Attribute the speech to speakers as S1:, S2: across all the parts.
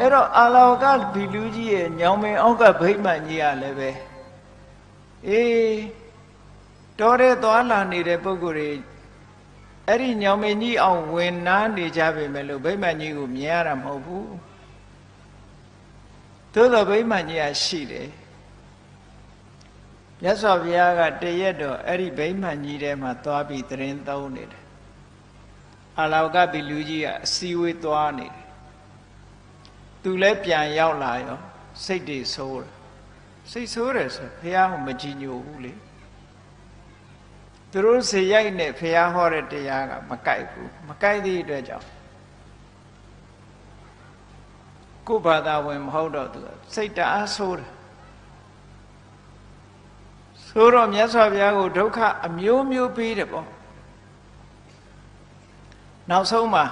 S1: အဲ့တော့အာလောကဘီလူကြီးရဲ့ညောင်မင်းအောက်ကဗိမ္မာန်ကြီးကလည်းပဲအေးတော်တဲ့သွားလာနေတဲ့ပုဂ္ဂိုလ်တွေအဲ့ဒီညောင်မင်းကြီးအောင်ဝင်နာနေကြပြီမဲ့လို့ဗိမ္မာန်ကြီးကိုမြင်ရတာမဟုတ်ဘူးသို့သောဗိမ္မာန်ကြီးကရှိတယ်မြတ်စွာဘုရားကတရက်တော့အဲ့ဒီဗိမ္မာန်ကြီးထဲမှာသွားပြီးသတရင်သုံးနေတယ်အာလောကဘီလူကြီးကအစည်းအဝေးသွားနေတယ် သူလည်းပြန်ရောက်လာရောစိတ်တွေဆိုးတယ်စိတ်ဆိုးတယ်ဆိုဘုရားကမကြည်ညိုဘူးလေသူတို့စေရိုက်နဲ့ဘုရားဟောတဲ့တရားကမကိုက်ဘူးမကိုက်သည့်အတွက်ကြောင့်ကိုယ်ဘာသာဝင်မဟုတ်တော့သူကစိတ်တအားဆိုးတယ်ဆိုတော့မြတ်စွာဘုရားကိုဒုက္ခအမျိုးမျိုးပေးတယ်ပေါ့နောက်ဆုံးမှာ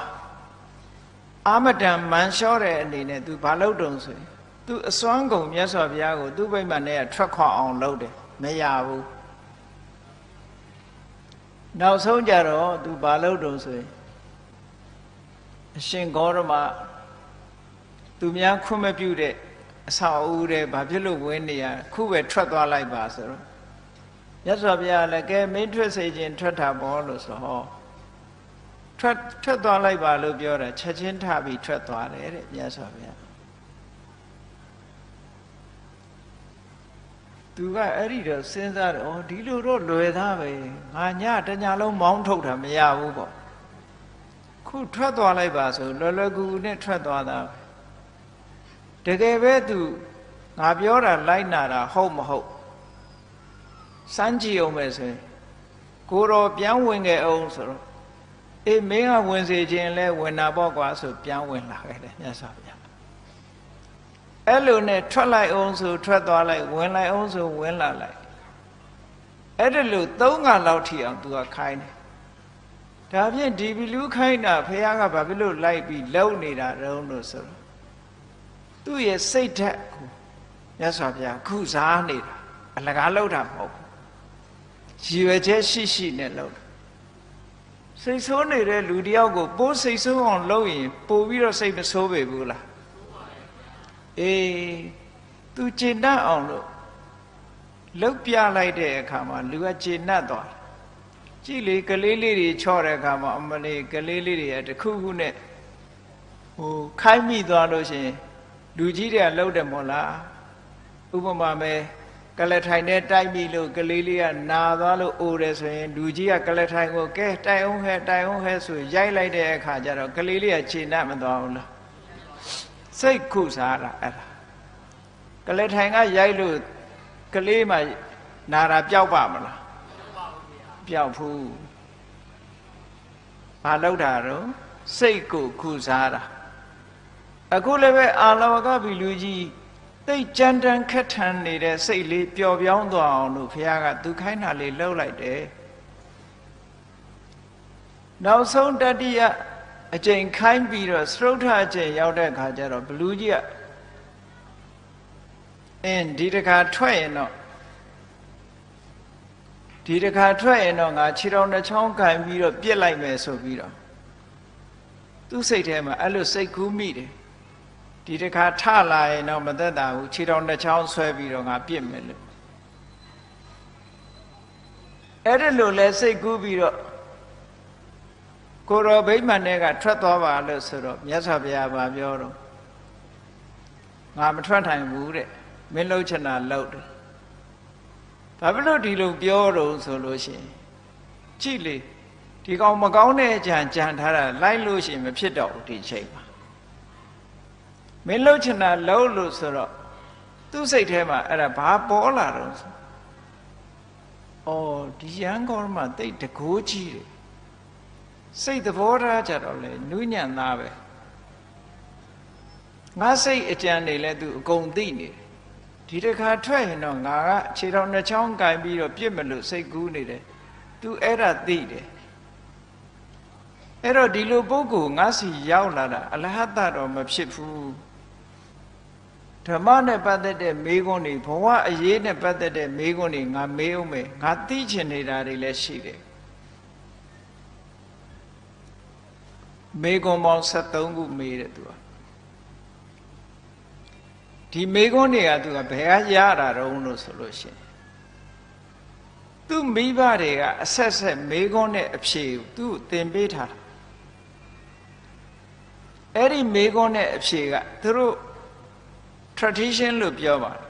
S1: အာမတန်မန်လျှောတဲ့အနေနဲ့ तू ဘာလုပ်တုံဆိုရင် तू အစွမ်းကုန်မြတ်စွာဘုရားကိုသူ့ဗိမာန်ထဲကထွက်ခွာအောင်လုပ်တယ်မရဘူးနောက်ဆုံးကြတော့ तू ဘာလုပ်တုံဆိုရင်အရှင်ဂေါရမသူများခွင့်မပြုတဲ့အဆောက်အဦတဲ့ဘာဖြစ်လို့ဝင်နေရခုပဲထွက်သွားလိုက်ပါဆိုတော့မြတ်စွာဘုရားလည်းကဲမင်းထွက်စေခြင်းထွက်တာပေါ့လို့ဆိုဟော ထွက်ထွက်သွားလိုက်ပါလို့ပြောတာချက်ချင်းထပြီးထွက်သွားတယ်တဲ့မြတ်စွာဘုရားသူကအဲ့ဒီတော့စဉ်းစားတယ်ဩဒီလိုတော့လွယ်သားပဲငါညတညလုံးမောင်းထုတ်တာမရဘူးပေါ့ခုထွက်သွားလိုက်ပါဆိုလွယ်လွယ်ကူကူနဲ့ထွက်သွားတာပဲတကယ်ပဲသူငါပြောတာလိုက်နာတာဟုတ်မဟုတ်စမ်းကြည့်အောင်ပဲဆိုရင်ကိုတော်ပြန်ဝင်ခဲ့အောင်ဆိုတော့ အေးမင်းကဝင်စေခြင်းလဲဝင်တာပေါ့ကွာဆိုပြန်ဝင်လာခဲ့တယ်မြတ်စွာဘုရားအဲ့လိုနဲ့ထွက်လိုက်အောင်ဆိုထွက်သွားလိုက်ဝင်လိုက်အောင်ဆိုဝင်လာလိုက်အဲ့ဒါလို့သုံးခါလောက်ထိအောင်သူကခိုင်းတယ်ဒါဖြင့်ဒီဘီလူခိုင်းတာဘုရားကဘာဖြစ်လို့လိုက်ပြီးလုံနေတာတုံးလို့ဆိုတော့သူ့ရဲ့စိတ်ဓာတ်ကိုမြတ်စွာဘုရားခုစားနေတာအလကားလောက်တာမဟုတ်ဘူးရည်ရွယ်ချက်ရှိရှိနဲ့လောက်တာ စိတ်ဆိုးနေတဲ့လူတယောက်ကိုပိုးစိတ်ဆိုးအောင်လုပ်ရင်ပို့ပြီးတော့စိတ်မဆိုးပေဘူးလားအေးသူကျေနပ်အောင်လို့လှုပ်ပြလိုက်တဲ့အခါမှာလူကကျေနပ်သွားတယ်ကြည့်လေကလေးလေးတွေချော့တဲ့အခါမှာအမလေးကလေးလေးတွေကတခုခုနဲ့ဟိုခိုင်းမိသွားလို့ရှိရင်လူကြီးတွေကလှုပ်တယ်မို့လားဥပမာပဲ ကလထိုင်နဲ့တိုက်မိလို့ကလေးလေးကနာသွားလို့အိုတယ်ဆိုရင်လူကြီးကကလထိုင်ကိုကဲတိုက်အောင်ဟဲ့တိုက်အောင်ဟဲ့ဆိုရိုက်လိုက်တဲ့အခါကျတော့ကလေးလေးကခြေနှံ့မသွားဘူးလားစိတ်ခုစားတာအဲ့ဒါကလထိုင်ကရိုက်လို့ကလေးမှနာတာပျောက်ပါမလားပျောက်ဘူးဘာလောက်တာတော့စိတ်ကိုခုစားတာအခုလည်းပဲအာလဝကဘီလူကြီး သိကြမ်းတမ်းခက်ထန်နေတဲ့စိတ်လေးပျော်ပြောင်းသွားအောင်လို့ဘုရားကသူခိုင်းတာလေးလှုပ်လိုက်တယ်နောက်ဆုံးတတိယအကျင့်ခိုင်းပြီးတော့သရုတ်ထအကျင့်ရောက်တဲ့အခါကျတော့ဘလူးကြီးကအင်းဒီတခါထွက်ရင်တော့ဒီတခါထွက်ရင်တော့ငါခြေတော်နှချောင်းကန်ပြီးတော့ပြစ်လိုက်မယ်ဆိုပြီးတော့သူ့စိတ်ထဲမှာအဲ့လိုစိတ်ကူးမိတယ် ဒီတခါထလာရင်တော့မသက်တာဘူးခြေတော်နှချောင်းဆွဲပြီးတော့ငါပြစ်မယ်လို့အဲ့ဒါလို့လဲစိတ်ကူးပြီးတော့ကိုရောဗိမာန်တွေကထွက်သွားပါလို့ဆိုတော့မြတ်စွာဘုရားဗာပြောတော့ငါမထွက်နိုင်ဘူးတဲ့မင်းလှုပ်ချင်တာလှုပ်တယ်ဘာဖြစ်လို့ဒီလိုပြောတော့ဆိုလို့ရှိရင်ကြည့်လေဒီကောင်မကောင်းတဲ့အကြံကြံထားတာလိုက်လို့ရှိရင်မဖြစ်တော့ဘူးဒီချိန်မှာ မင်းလှုပ်ချင်တာလှုပ်လို့ဆိုတော့သူ့စိတ်ထဲမှာအဲ့ဒါဘာပေါ်လာတော့ဆိုအော်ဒီရန်ကောမှာတိတ်တကိုးကြီးတယ်စိတ်သဘောထားကြတော့လေနူးညံ့သားပဲငါစိတ်အကြံနေလဲသူအကုန်သိနေတယ်ဒီတခါထွက်ရင်တော့ငါကခြေတော်နှစ်ချောင်းကင်ပြီးတော့ပြစ်မလို့စိတ်ကူးနေတယ်သူအဲ့ဒါသိတယ်အဲ့တော့ဒီလိုပုဂ္ဂိုလ်ငါစီရောက်လာတာအလဟတတော့မဖြစ်ဘူး ဓမ္မနဲ့ပတ်သက်တဲ့မေးခွန်းတွေဘဝအရေးနဲ့ပတ်သက်တဲ့မေးခွန်းတွေငါမေးအောင်မယ်ငါသိချင်နေတာတွေလည်းရှိတယ်မေးခွန်းပေါင်း73ခုမေးတယ်သူကဒီမေကွန်းတွေကသူကဘယ်ကရတာတုံးလို့ဆိုလို့ရှိရင်သူမိဘတွေကအဆက်ဆက်မေကွန်းနဲ့အဖြေကိုသူ့သင်ပေးထားတာအဲ့ဒီမေကွန်းနဲ့အဖြေကသူတို့ tradition လို့ပြောပါတယ်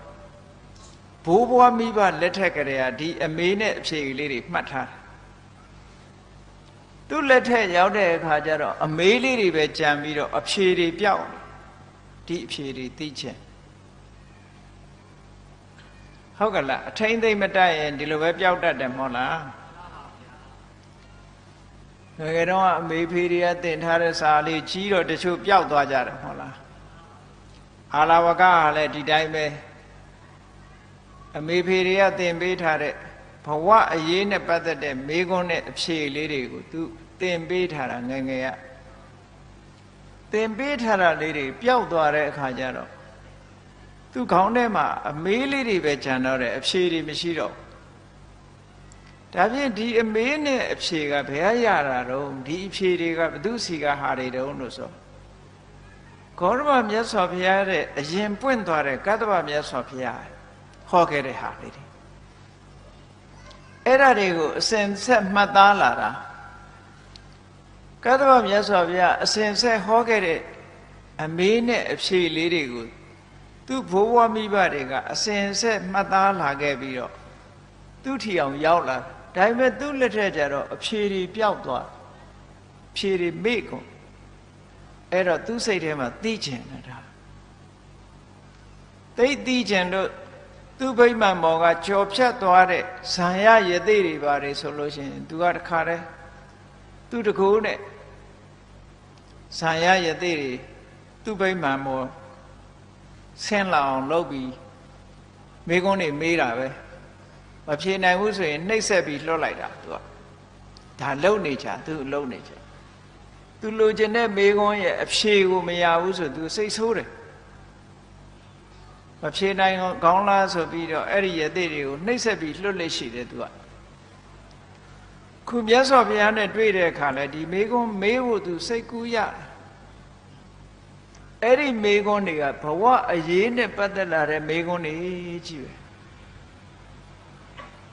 S1: ဘိုးဘွားမိဘလက်ထက်ကလေးကဒီအမေနဲ့အဖြေကလေးတွေမှတ်ထားတာသူ့လက်ထက်ရောက်တဲ့အခါကျတော့အမေးလေးတွေပဲကြံပြီးတော့အဖြေတွေပြောက်ဒီအဖြေတွေသိချင်ဟုတ်ကလားအထိမ့်သိမ့်မတက်ရင်ဒီလိုပဲပျောက်တတ်တယ်မဟုတ်လားငယ်ငယ်တော့အမေဖေးတွေကတင်ထားတဲ့စာလေးကြီးတော့တချို့ပျောက်သွားကြတယ်မဟုတ်လား အာလာဝကကလည်းဒီတိုင်းပဲအမေဖေးတွေကတင်ပေးထားတဲ့ဘဝအရေးနဲ့ပတ်သက်တဲ့မေးခွန်းနဲ့အဖြေလေးတွေကိုသူတင်ပေးထားတာငယ်ငယ်ကတင်ပေးထားတာလေးတွေပျောက်သွားတဲ့အခါကျတော့သူခေါင်းထဲမှာအမေးလေးတွေပဲဂျန်တော့တယ်အဖြေတွေမရှိတော့ဒါဖြင့်ဒီအမေးနဲ့အဖြေကဘယ်ရတာတော့ဒီအဖြေတွေကဘသူစီကဟာတွေတုံးလို့ဆို ဂေါရမမြတ်စွာဘုရားတဲ့အရင်ပွင့်သွားတဲ့ကတ္တဗမြတ်စွာဘုရားဟောခဲ့တဲ့ဟာလေးတွေအဲ့ဒါတွေကိုအစဉ်ဆက်မှတ်သားလာတာကတ္တဗမြတ်စွာဘုရားအစဉ်ဆက်ဟောခဲ့တဲ့အမေးနဲ့အဖြေလေးတွေကိုသူ့ဘိုးဘွားမိဘတွေကအစဉ်ဆက်မှတ်သားလာခဲ့ပြီးတော့သူ့ထီအောင်ရောက်လာဒါပေမဲ့သူ့လက်ထက်ကျတော့အဖြေတွေပျောက်သွားဖြေတွေမေ့ကုန် အဲ့တော့သူ့စိတ်ထဲမှာသိကျင်နေတာသိသိကျင်လို့သူ့ဗိမာန်မော်ကကြော်ဖြတ်သွားတဲ့ဇံရရသေးတွေပါတယ်ဆိုလို့ရှိရင် तू ကတခါတည်းသူ့တကူနဲ့ဇံရရသေးတွေသူ့ဗိမာန်မော်ဆင်းလာအောင်လုပ်ပြီးမိကုန်းနေမေးတာပဲမဖြေနိုင်ဘူးဆိုရင်နှိပ်ဆက်ပြီးလွှတ်လိုက်တာသူကဒါလုံနေချာသူလုံနေချာ သူလိုချင်တဲ့မိကုန်းရဲ့အဖြေကိုမရဘူးဆိုသူစိတ်ဆိုးတယ်မဖြေနိုင်ကောင်းလားဆိုပြီးတော့အဲ့ဒီရသေးတွေကိုနှိပ်ဆက်ပြီးလွှတ်လက်ရှိတယ်သူကခုမြတ်စွာဘုရားနဲ့တွေ့တဲ့အခါလဲဒီမိကုန်းမေးဖို့သူစိတ်ကူးရတယ်အဲ့ဒီမေခွန်းတွေကဘဝအရေးနဲ့ပတ်သက်လာတဲ့မေခွန်းတွေကြီးပဲ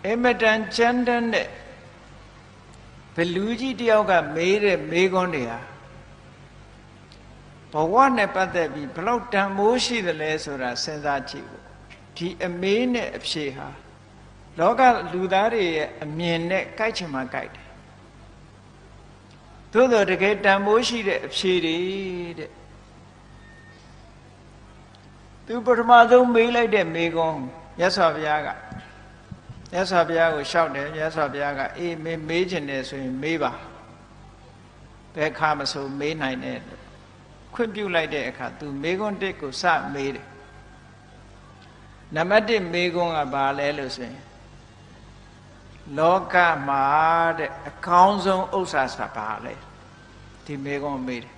S1: အမတန်ချမ်းတမ်းတဲ့ဘ လူကြီးတယောက်ကမေးတဲ့မေခွန်းတွေဟာဘဝနဲ့ပတ်သက်ပြီးဘလောက်တန်မိုးရှိသလဲဆိုတာစဉ်းစားကြည့်ဖို့ဒီအမေးနဲ့အဖြေဟာလောကလူသားတွေရဲ့အမြင်နဲ့ကြိုက်ချင်မှကြိုက်တယ်သို့တော်တကယ်တန်မိုးရှိတဲ့အဖြေတွေတဲ့သူပထမဆုံးမေးလိုက်တဲ့မေကွန်းမြတ်စွာဘုရားက မြတ်စွာဘုရားကိုလျှောက်တယ်မြတ်စွာဘုရားကအေးမေးမေးခြင်းတယ်ဆိုရင်မေးပါဘယ်ခါမဆိုမေးနိုင်တယ်ခွင့်ပြုလိုက်တဲ့အခါသူမေကွန်းတစ်ကိုစမေးတယ်နံပါတ်1မေကွန်းကဘာလဲလို့ဆိုရင်လောကမှာတဲ့အကောင်းဆုံးဥစ္စာဆိုတာဘာလဲဒီမေကွန်းမေးတယ်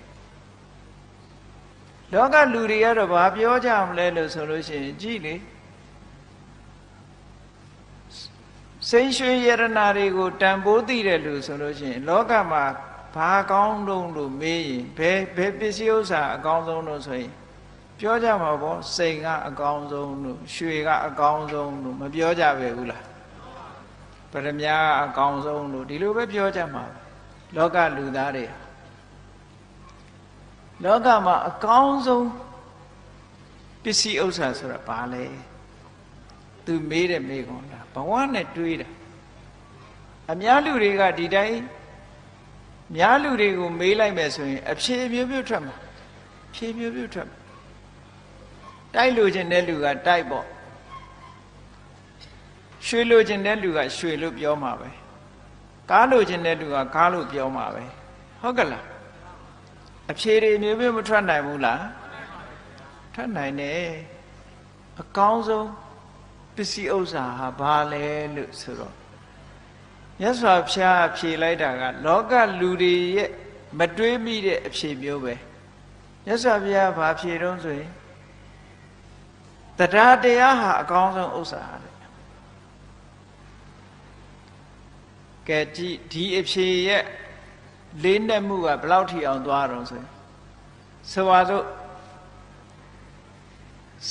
S1: လောကလူတွေကတော့ဘာပြောကြမလဲလို့ဆိုလို့ရှိရင်ကြည်လေ စိန်ရွှေယရနာတွေကိုတန်ဖိုးသိတယ်လို့ဆိုလို့ရှိရင် လောကမှာဘာကောင်းတုံးလို့မေးရင်ဘယ်ဘယ်ပစ္စည်းဥစ္စာအကောင်းဆုံးလို့ဆိုရင်ပြောကြမှာပေါ့စိန်ကအကောင်းဆုံးလို့ရွှေကအကောင်းဆုံးလို့မပြောကြပဲဘူးလားပရမညာအကောင်းဆုံးလို့ဒီလိုပဲပြောကြမှာလောကလူသားတွေလောကမှာအကောင်းဆုံးပစ္စည်းဥစ္စာဆိုတာဘာလဲသူမေးတဲ့မေးခွန်းလား ဘဝနဲ့တွေးတာအများလူတွေကဒီတိုင်းများလူတွေကိုမေးလိုက်မယ်ဆိုရင်အဖြေမျိုးမျိုးထွက်မှာဖြေမျိုးမျိုးထွက်မှာတိုက်လို့ခြင်းတဲ့လူကတိုက်ပေါ့ရွှေလို့ခြင်းတဲ့လူကရွှေလို့ပြောမှာပဲကားလို့ခြင်းတဲ့လူကကားလို့ပြောမှာပဲဟုတ်ကလားအဖြေတွေမျိုးမျိုးမထွက်နိုင်ဘူးလားထွက်နိုင်တယ်အကောင်းဆုံး ပစ္စည်းဥစ္စာဟာဘာလဲလို့ဆိုတော့မြတ်စွာဘုရားဖြေလိုက်တာက လောကလူတွေရဲ့မတွေးမိတဲ့အဖြေမျိုးပဲမြတ်စွာဘုရားဘာဖြေတော့ဆိုရင်တရားတရားဟာအကောင်းဆုံးဥစ္စာဟာလေကဲကြည့်ဒီအဖြေရဲ့လေးနဲ့မှုကဘယ်လောက်ထိအောင်သွားတော့ဆိုရင်ဆိုပါစို့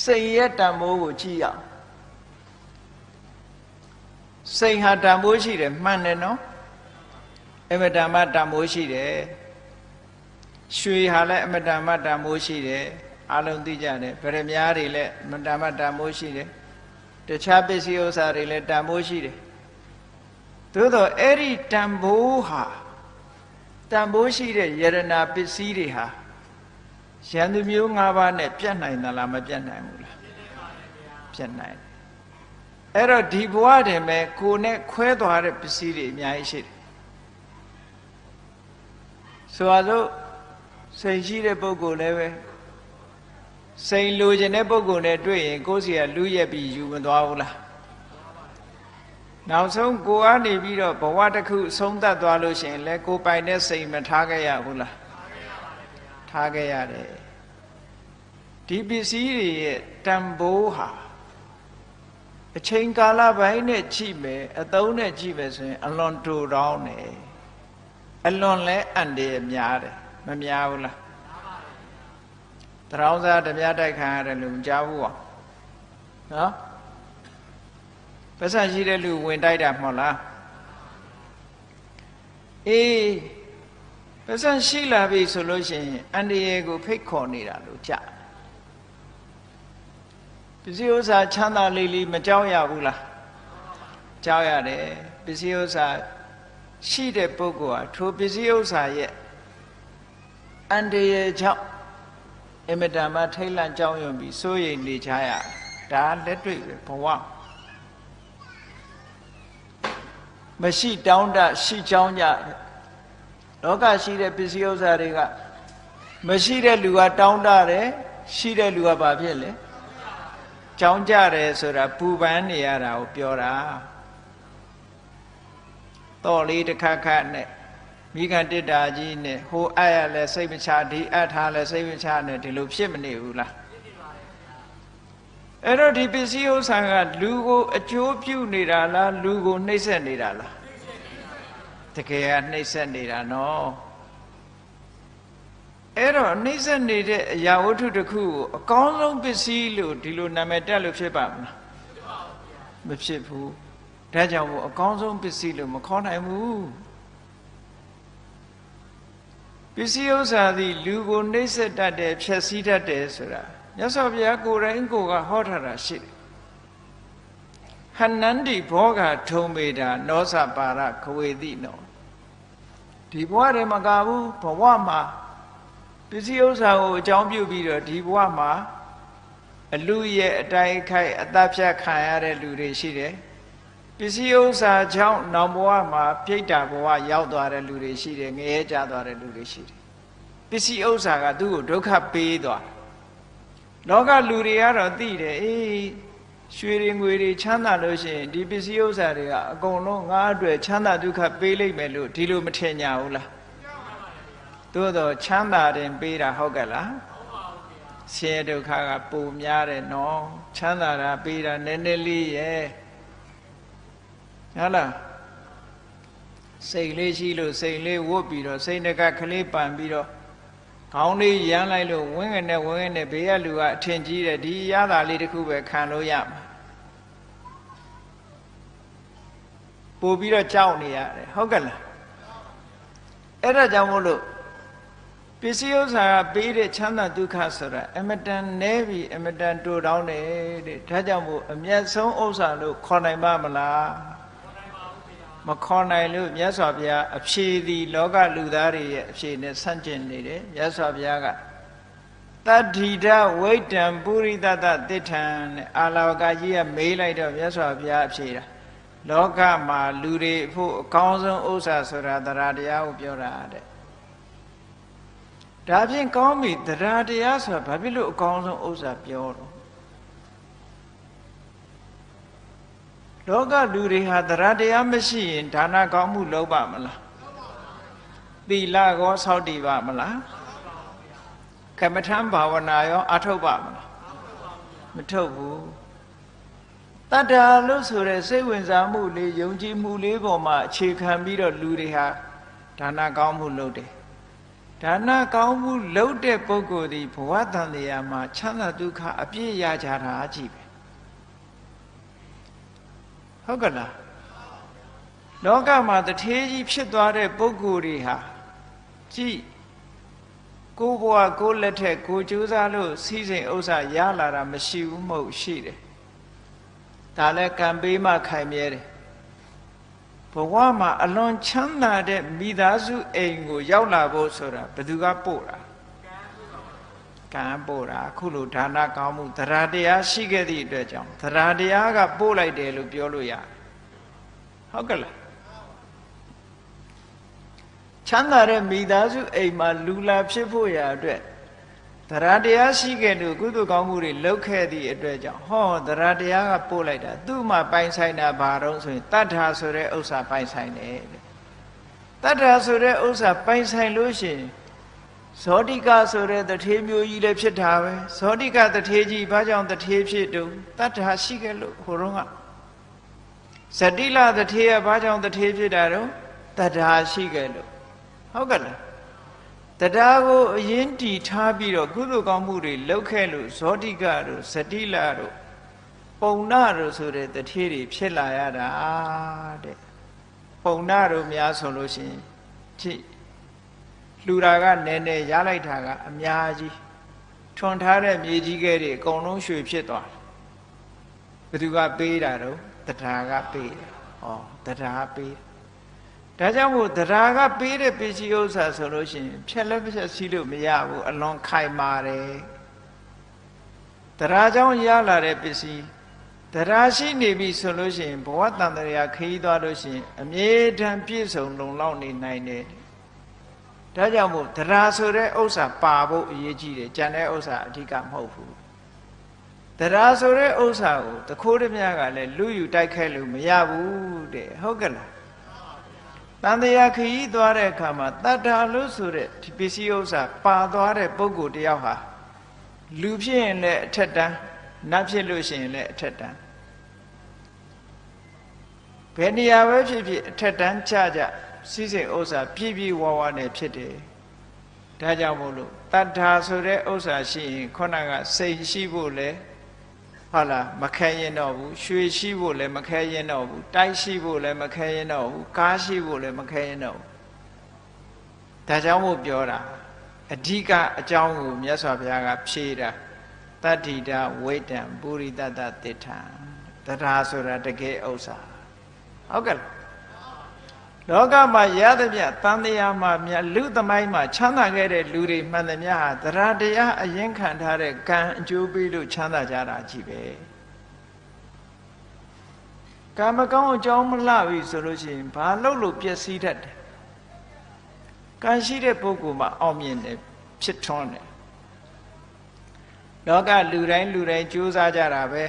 S1: စိတ်ရဲ့တန်ဖိုးကိုကြည့်ရအောင် စိတ်ဟာတန်ဖိုးရှိတယ်မှန်တယ်နော်အမတန်မှတန်ဖိုးရှိတယ်ရွှေဟာလည်းအမတန်မှတန်ဖိုးရှိတယ်အလုံးသိကြတယ်ဗရမ ्या တွေလည်းအမတန်မှတန်ဖိုးရှိတယ်တခြားပစ္စည်းဥစ္စာတွေလည်းတန်ဖိုးရှိတယ်သို့တော့အဲ့ဒီတန်ဖိုးဟာတန်ဖိုးရှိတဲ့ယရနာပစ္စည်းတွေဟာရန်သူမျိုး၅ပါးနဲ့ပြတ်နိုင်သလားမပြတ်နိုင်ဘူးလားပြတ်နိုင် အဲ့တော့ဒီဘဝတည်းမဲ့ကိုနဲ့ခွဲသွားတဲ့ပစ္စည်းတွေအများကြီးရှိတယ်ဆိုပါစို့စိတ်ရှိတဲ့ပုဂ္ဂိုလ်လည်းပဲစိတ်လိုချင်တဲ့ပုဂ္ဂိုလ်နဲ့တွေ့ရင်ကိုယ်စီကလူရက်ပြီးယူမသွားဘူးလားနောက်ဆုံးကိုကနေပြီးတော့ဘဝတစ်ခုဆုံးသက်သွားလို့ရှိရင်လည်းကိုပိုင်တဲ့စိတ်မထားခဲ့ရဘူးလားထားခဲ့ရတယ်ဒီပစ္စည်းတွေရဲ့တန်ဖိုးဟာ အချိန်ကာလပိုင်းနဲ့ကြည့်မယ်အသုံးနဲ့ကြည့်မယ်ဆိုရင် အလွန်တူတောင်းတယ်အလွန်လဲအန်တယ်များတယ်မများဘူးလားတရောင်းစားဓမြတိုက်ခံရတယ်လို့မကြားဘူးပေါ့နော်ပတ်စံရှိတဲ့လူဝင်တိုက်တာမဟုတ်လားအေးပတ်စံရှိလာပြီဆိုလို့ရှိရင်အန္တရာယ်ကိုဖိတ်ခေါ်နေတာလို့ကြား ပစ္စည်းဥစ္စာချမ်းသာလေးလေးမကြောက်ရဘူးလားကြောက်ရတယ်ပစ္စည်းဥစ္စာရှိတဲ့ပုဂ္ဂိုလ်ဟာထိုပစ္စည်းဥစ္စာရဲ့အန္တရာယ်ကြောင့်အမတန်မှထိတ်လန့်ကြောက်ရွံ့ပြီးစိုးရိမ်နေကြရဒါလက်တွေ့ပဲဘဝမရှိတောင်းတရှိချောင်းကြလောကရှိတဲ့ပစ္စည်းဥစ္စာတွေကမရှိတဲ့လူကတောင်းတတယ်ရှိတဲ့လူကဘာဖြစ်လဲ ကြောင်းကြတယ်ဆိုတာပူပန်းနေရတာကိုပြောတာတော့လေးတစ်ခါခါနဲ့မိခံတစ်တာကြီးနဲ့ဟိုအပ်ရလဲစိတ်မချဒီအပ်ထားလဲစိတ်မချနဲ့ဒီလိုဖြစ်မနေဘူးလားအဲ့တော့ဒီပစ္စည်းဥစ္စာကလူကိုအကျိုးပြုနေတာလားလူကိုနှိမ့်ဆက်နေတာလားတကယ်ကနှိမ့်ဆက်နေတာနော် အဲ့တော့နှိမ့်ဆက်နေတဲ့အရာဝတ္ထုတစ်ခုကိုအကောင်းဆုံးပစ္စည်းလို့ဒီလိုနာမည်တက်လို့ဖြစ်ပါမလားမဖြစ်ဘူးဒါကြောင့်မို့အကောင်းဆုံးပစ္စည်းလို့မခေါ်နိုင်ဘူးပစ္စည်းဥစ္စာသည်လူကိုနှိမ့်ဆက်တတ်တယ်ဖြည့်ဆည်းတတ်တယ်ဆိုတာမြတ်စွာဘုရားကိုယ်တိုင်ကိုယ်ကဟောထားတာရှိတယ်ဟနန္တိဘောဂထုံမေတာနောစပါရခဝေတိနောဒီဘဝတည်းမကဘူးဘဝမှာ ပစ္စည်းဥစ္စာကိုအကြောင်းပြုပြီးတော့ဒီဘဝမှာအလူရဲ့အတိုင်းခိုက်အသက်ဖြတ်ခံရတဲ့လူတွေရှိတယ်ပစ္စည်းဥစ္စာကြောင့်နောင်ဘဝမှာပြိတ္တာဘဝရောက်သွားတဲ့လူတွေရှိတယ်ငရဲကြသွားတဲ့လူတွေရှိတယ်ပစ္စည်းဥစ္စာကသူ့ကိုဒုက္ခပေးသွားလောကလူတွေကတော့သိတယ်အေးရွှေတွေငွေတွေချမ်းသာလို့ရှိရင်ဒီပစ္စည်းဥစ္စာတွေကအကုန်လုံးငါအတွက်ချမ်းသာဒုက္ခပေးလိမ့်မယ်လို့ဒီလိုမထင်ကြဘူးလား သို့တော့ချမ်းသာတယ်ပေးတာဟုတ်ကဲ့လားဆင်းရဲဒုက္ခကပုံများတယ်နော်ချမ်းသာတာပေးတာနည်းနည်းလေးရဲ့ဟုတ်လားစိတ်လေးရှိလို့စိတ်လေးဝတ်ပြီးတော့စိတ်ငကကလေးပန်ပြီးတော့ခေါင်းလေးရမ်းလိုက်လို့ဝင်းငနဲ့ဝင်းငနဲ့ဘေးကလူကအထင်ကြီးတယ်ဒီရတာလေးတစ်ခုပဲခံလို့ရမှာပို့ပြီးတော့ကြောက်နေရတယ်ဟုတ်ကဲ့လားအဲ့ဒါကြောင့်မို့လို့ ပစ္စည်းဥစ္စာကပေးတဲ့ချမ်းသာဒုက္ခဆိုတာအမတန်နဲပြီးအမတန်တူတောင်းတယ်တဲ့ဒါကြောင့်မို့အမျက်ဆုံးဥစ္စာလို့ခေါ်နိုင်ပါမလားမခေါ်နိုင်လို့မြတ်စွာဘုရားအဖြေသည်လောကလူသားတွေရဲ့အဖြေနဲ့ဆန့်ကျင်နေတယ်မြတ်စွာဘုရားကတတ္ထိဒဝိတံပုရိသတတိဋ္ဌံနဲ့အာလာဝကကြီးကမေးလိုက်တော့မြတ်စွာဘုရားအဖြေတာလောကမှာလူတွေအဖို့အကောင်းဆုံးဥစ္စာဆိုတာတရားတရားကိုပြောတာတဲ့ ဒါဖြင့်ကောင်းပြီတရားတရားဆိုတာဘာဖြစ်လို့အကောင်းဆုံးဥစ္စာပြောတော့လောကလူတွေဟာတရားတရားမရှိရင်ဒါနကောင်းမှုလုပ်ပါမလားသီလကောစောင့်တည်ပါမလားကမ္မထံဘာဝနာရောအထုတ်ပါမလားမထုတ်ဘူးတတ္တာလို့ဆိုတဲ့စိတ်ဝင်စားမှုလေးယုံကြည်မှုလေးပေါ်မှာအခြေခံပြီးတော့လူတွေဟာဒါနကောင်းမှုလုပ်တယ် ဒဒါနကောင်းမှုလုပ်တဲ့ပုဂ္ဂိုလ်ဒီဘဝတန်တရားမှာချမ်းသာဒုက္ခအပြည့်ရကြတာအကြည့်ပဲဟုတ်ကလားလောကမှာတထေးကြီးဖြစ်သွားတဲ့ပုဂ္ဂိုလ်တွေဟာကြည့်ကိုယ်ဘဝကိုယ်လက်ထက်ကိုယ်ကြိုးစားလို့စီးစိမ်ဥစ္စာရလာတာမရှိဘူးမဟုတ်ရှိတယ်ဒါလည်းကံပေးမှခိုင်မြဲတယ် ဘဝမှာအလွန်ချမ်းသာတဲ့မိသားစုအိမ်ကို ရောက်လာဖို့ဆိုတာဘယ်သူကပို့တာကံပို့တာအခုလိုဒါနကောင်းမှုသရတရားရှိခဲ့သည့်အတွက်ကြောင့်သရတရားကပို့လိုက်တယ်လို့ပြောလို့ရတယ်ဟုတ်ကလားချမ်းသာတဲ့မိသားစုအိမ်မှာလူလာဖြစ်ဖို့ရာအတွက် သရတရားရှိခဲ့လို့ကုသိုလ်ကောင်းမှုတွေလုပ်ခဲ့သည့်အတွက်ကြောင့်ဟောသရတရားကပို့လိုက်တာသူ့မှာပိုင်ဆိုင်တာဘာတော့ဆိုရင်တတ္ထာဆိုတဲ့ဥစ္စာပိုင်ဆိုင်တယ်တဲ့တတ္ထာဆိုတဲ့ဥစ္စာပိုင်ဆိုင်လို့ရှိရင်ဇောတိကဆိုတဲ့တထေးမျိုးကြီးလည်းဖြစ်တာပဲဇောတိကတထေးကြီးဘာကြောင့်တထေးဖြစ်တုံတတ္ထာရှိခဲ့လို့ဟိုတော့ကဇတိလတထေးကဘာကြောင့်တထေးဖြစ်တာတော့တတ္ထာရှိခဲ့လို့ဟုတ်ကဲ့လား တရားကိုအရင်တီထားပြီးတော့ကုသိုလ်ကောင်းမှုတွေလုပ်ခဲ့လို့ဇောတိကတို့ဇတိလတို့ပုံနာတို့ဆိုတဲ့တထေးတွေဖြစ်လာရတာတဲ့ပုံနာတို့များဆိုလို့ရှိရင်ကြည့်လူတာကနည်းနည်းရလိုက်တာကအများကြီးထွန်ထားတဲ့မြေကြီးကဲတွေအကုန်လုံးရွှေဖြစ်သွားတယ်ဘယ်သူကပေးတာတော့တရားကပေးတယ်ဩတရားပေးတယ် ဒါကြောင့်မို့တရားကပေးတဲ့ပစ္စည်းဥစ္စာဆိုလို့ရှိရင်ဖြက်လက်ဖြက်စီးလို့မရဘူးအလွန်ခိုင်မာတယ်တရားကြောင့်ရလာတဲ့ပစ္စည်းတရားရှိနေပြီဆိုလို့ရှိရင်ဘဝတန်တရားခရီးသွားလို့ရှိရင်အမြဲတမ်းပြည့်စုံလုံလောက်နေနိုင်တယ်ဒါကြောင့်မို့တရားဆိုတဲ့ဥစ္စာပါဖို့အရေးကြီးတယ်ကြံတဲ့ဥစ္စာအဓိကမဟုတ်ဘူးတရားဆိုတဲ့ဥစ္စာကိုတခိုးတည်းကလည်းလူယူတိုက်ခိုက်လို့မရဘူးတဲ့ဟုတ်ကဲ့လား တန်တရားခရီးသွားတဲ့အခါမှာတတ္တာလို့ဆိုတဲ့ဒီပစ္စည်းဥစ္စာပါသွားတဲ့ပုဂ္ဂိုလ်တယောက်ဟာလူဖြစ်ရင်လည်းအထက်တန်းနတ်ဖြစ်လို့ရှိရင်လည်းအထက်တန်းဘယ်နေရာပဲဖြစ်ဖြစ်အထက်တန်းကြကြစီးစိမ်ဥစ္စာပြည့်ပြည့်ဝဝနဲ့ဖြစ်တယ်ဒါကြောင့်မို့လို့တတ္ထာဆိုတဲ့ဥစ္စာရှိရင်ခုနကစိတ်ရှိဖို့လဲ ဟုတ်လားမခဲရင်တော့ဘူးရွှေရှိဖို့လည်းမခဲရင်တော့ဘူးတိုက်ရှိဖို့လည်းမခဲရင်တော့ဘူးကားရှိဖို့လည်းမခဲရင်တော့ဘူးဒါကြောင့်မို့ပြောတာအဓိကအကြောင်းကိုမြတ်စွာဘုရားကဖြေတာတတ္တိတာဝိတံပုရိတတတိဋ္ဌံတရားဆိုတာတကယ်ဥစ္စာဟုတ်ကဲ့လော ကမှာရသမျှတန်တရားမှာမြတ်လူသမိုင်းမှာချမ်းသာခဲ့တဲ့လူတွေမှန်သမျှဟာတရားတရားအရင်ခံထားတဲ့ကံအကျိုးပေးလို့ချမ်းသာကြတာကြီးပဲကံမကောင်းအကြောင်းမလှပြီဆိုလို့ရှိရင်ဘာလို့လို့ပျက်စီးတတ်တယ်ကံရှိတဲ့ပုဂ္ဂိုလ်မှာအောင်မြင်တယ်ဖြစ်ထွန်းတယ်လောကလူတိုင်းလူတိုင်းကြိုးစားကြတာပဲ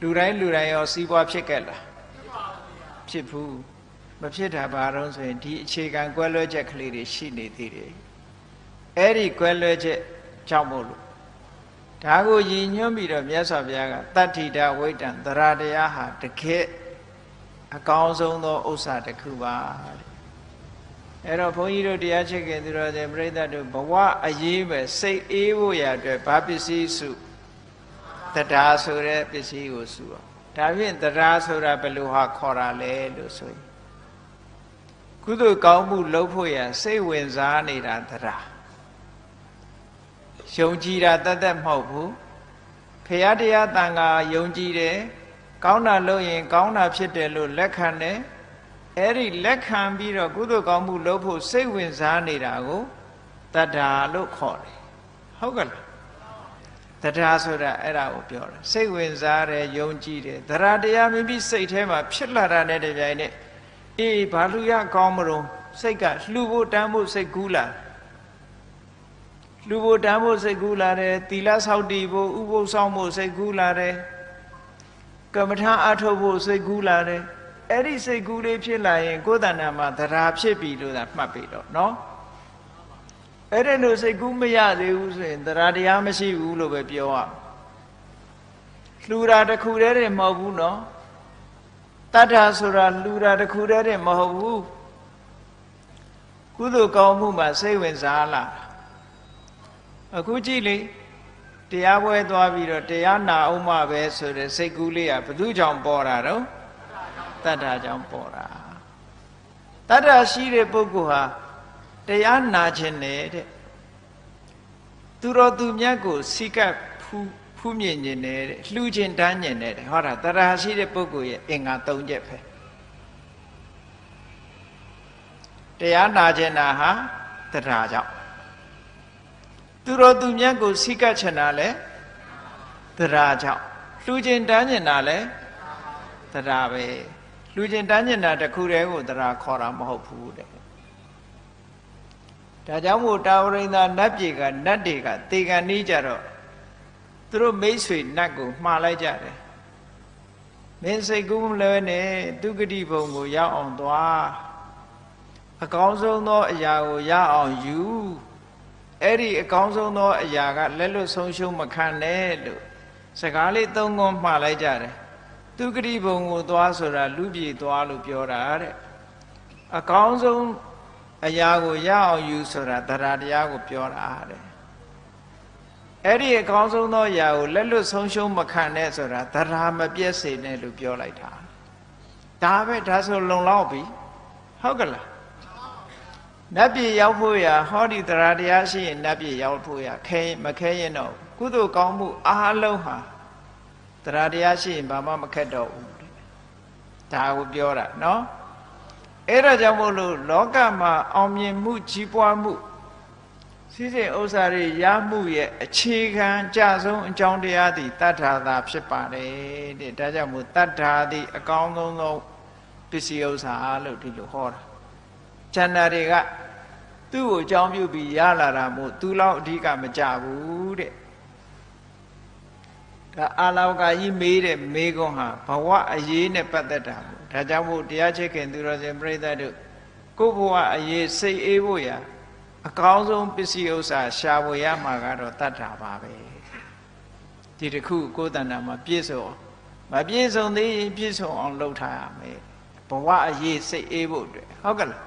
S1: လူတိုင်းလူတိုင်းရောစီးပွားဖြစ်ခဲ့လားဖြစ်ဘူး မဖြစ်တာဘာတော့ဆိုရင်ဒီအခြေခံကွဲလွဲချက်ကလေးတွေရှိနေသေးတယ်အဲ့ဒီကွဲလွဲချက်ကြောင့်မို့လို့ဒါကိုရည်ညွှန်းပြီးတော့မြတ်စွာဘုရားကတတ္ထိတဝိတ္တံသရတရားဟာတကယ်အကောင်းဆုံးသောဥစ္စာတစ်ခုပါတဲ့အဲ့တော့ဘုန်းကြီးတို့တရားချက်ခင်သူတော်စင်ပြိဿတို့ဘဝအရေးပဲစိတ်အေးဖို့ရအတွက်ဘာပစ္စည်းစုတရားဆိုတဲ့ပစ္စည်းကိုစုတော့ဒါဖြင့်တရားဆိုတာဘယ်လိုဟာခေါ်တာလဲလို့ဆိုရင် ကုသိုလ်ကောင်းမှုလုပ်ဖို့ရစိတ်ဝင်စားနေတာတရားယုံကြည်တာတတ်တတ်မဟုတ်ဘူးဖရာတရားတန်ခါယုံကြည်တယ်ကောင်းတာလုပ်ရင် ကောင်းတာဖြစ်တယ်လို့လက်ခံတယ်အဲ့ဒီလက်ခံပြီးတော့ကုသိုလ်ကောင်းမှုလုပ်ဖို့စိတ်ဝင်စားနေတာကိုတတ္တာလို့ခေါ်တယ်ဟုတ်ကဲ့လားတတ္တာဆိုတာအဲ့ဒါကိုပြောတာစိတ်ဝင်စားတယ်ယုံကြည်တယ်တရားတရားမိမိစိတ်ထဲမှာဖြစ်လာတာနဲ့တပြိုင်နက် အေးဘာလူရကောင်းမလို့စိတ်ကလှူဖို့တန်းဖို့စိတ်ကူးလာလှူဖို့တန်းဖို့စိတ်ကူးလာတယ်သီလဆောက်တည်ဖို့ဥပုသ်ဆောင်ဖို့စိတ်ကူးလာတယ်ကမ္မထာအထုတ်ဖို့စိတ်ကူးလာတယ်အဲ့ဒီစိတ်ကူးလေးဖြစ်လာရင်ကိုယ်တဏ္ဍာမှာတရားဖြစ်ပြီလို့သာမှတ်ပြီတော့နော်အဲ့ဒီလိုစိတ်ကူးမရသေးဘူးဆိုရင်တရားတရားမရှိဘူးလို့ပဲပြောရလှူတာတစ်ခုတည်းတည်းမဟုတ်ဘူးနော် တတ္ထာဆိုတာလှူတာတစ်ခုတည်းတည်းမဟုတ်ဘူးကုသိုလ်ကောင်းမှုမှာစိတ်ဝင်စားလာအခုကြည့်လေတရားပွဲသွားပြီးတော့တရားနာအောင်မှပဲဆိုတဲ့စိတ်ကူးလေးကဘသူကြောင့်ပေါ်တာတော့တတ္ထာကြောင့်ပေါ်တာတတ္ထာရှိတဲ့ပုဂ္ဂိုလ်ဟာတရားနာခြင်းနဲ့တဲ့သူတော်သူမြတ်ကိုစိကပ်ဖူး ဖူးမြင်ခြင်းနဲ့တဲ့လှူခြင်းတန်းခြင်းနဲ့တဲ့ဟောတာတတ္ထာရှိတဲ့ပုဂ္ဂိုလ်ရဲ့အင်္ဂါ၃ချက်ပဲတရားနာခြင်းနာဟာတတ္ထာကြောင့်သူတော်သူမြတ်ကိုစိကတ်ချင်တာလဲတရာကြောင့်လှူခြင်းတန်းကျင်တာလဲတရာပဲလှူခြင်းတန်းကျင်တာတခုတည်းကိုတရာခေါ်တာမဟုတ်ဘူးတဲ့ဒါကြောင့်မို့တာဝရိန္ဒနတ်ပြေကနတ်တွေကတေကန်နီးကြတော့ သူတို့မိတ်ဆွေနတ်ကိုမှားလိုက်ကြတယ်မင်းစိတ်ကူးမလွဲနဲ့သူဂတိဘုံကိုရောက်အောင်သွားအကောင်းဆုံးသောအရာကိုရအောင်ယူအဲ့ဒီအကောင်းဆုံးသောအရာကလက်လွတ်ဆုံးရှုံးမခံနဲ့လို့စကားလေးသုံးခွန်းမှားလိုက်ကြတယ်သူဂတိဘုံကိုသွားဆိုတာလူပြေသွားလို့ပြောတာတဲ့အကောင်းဆုံးအရာကိုရအောင်ယူဆိုတာတရားတရားကိုပြောတာတဲ့ အဲ့ဒီအကောင်းဆုံးသောအရာကိုလက်လွတ်ဆုံးရှုံးမခံနဲ့ဆိုတာတရားမပြည့်စေနဲ့လို့ပြောလိုက်တာဒါပဲဒါဆိုလုံလောက်ပြီဟုတ်ကလားနတ်ပြည်ရောက်ဖို့ရဟောဒီတရားတရားရှိရင်နတ်ပြည်ရောက်ဖို့ရခဲမခဲရင်တော့ကုသိုလ်ကောင်းမှုအားလုံးဟာတရားတရားရှိရင်ဘာမှမခက်တော့ဘူးဒါကိုပြောတာနော်အဲ့ဒါကြောင့်မို့လို့လောကမှာအောင်မြင်မှုကြီးပွားမှု စီစဉ်ဥစ္စာတွေရမှုရဲ့အခြေခံကြဆုံးအကြောင်းတရားသည်တတ္ထာသာဖြစ်ပါတယ်တဲ့ဒါကြောင့်မို့တတ္ထာသည်အကောင်းဆုံးသောပစ္စည်းဥစ္စာလို့ဒီလိုဟောတာဉာဏ်တွေကသူ့ကိုအကြောင်းပြုပြီးရလာတာမို့သူလောက်အဓိကမကြဘူးတဲ့ဒါအာလောကကြီးမေးတဲ့မေးခွန်းဟာဘဝအရေးနဲ့ပတ်သက်တာမို့ဒါကြောင့်မို့တရားချစ်ခင်သူတော်စင်ပြိဿတို့ကိုယ့်ဘဝအရေးစိတ်အေးဖို့ရာ အကောင်းဆုံးပစ္စည်းဥစ္စာရှာဖို့ရမှာကတော့တတ်တာပါပဲဒီတစ်ခုကိုယ်တဏ္ဍာမှာပြည့်စုံမပြည့်စုံသေးရင်ပြည့်စုံအောင်လုပ်ထားရမယ်ဘဝအရေးစိတ်အေးဖို့အတွက်ဟုတ်ကဲ့လား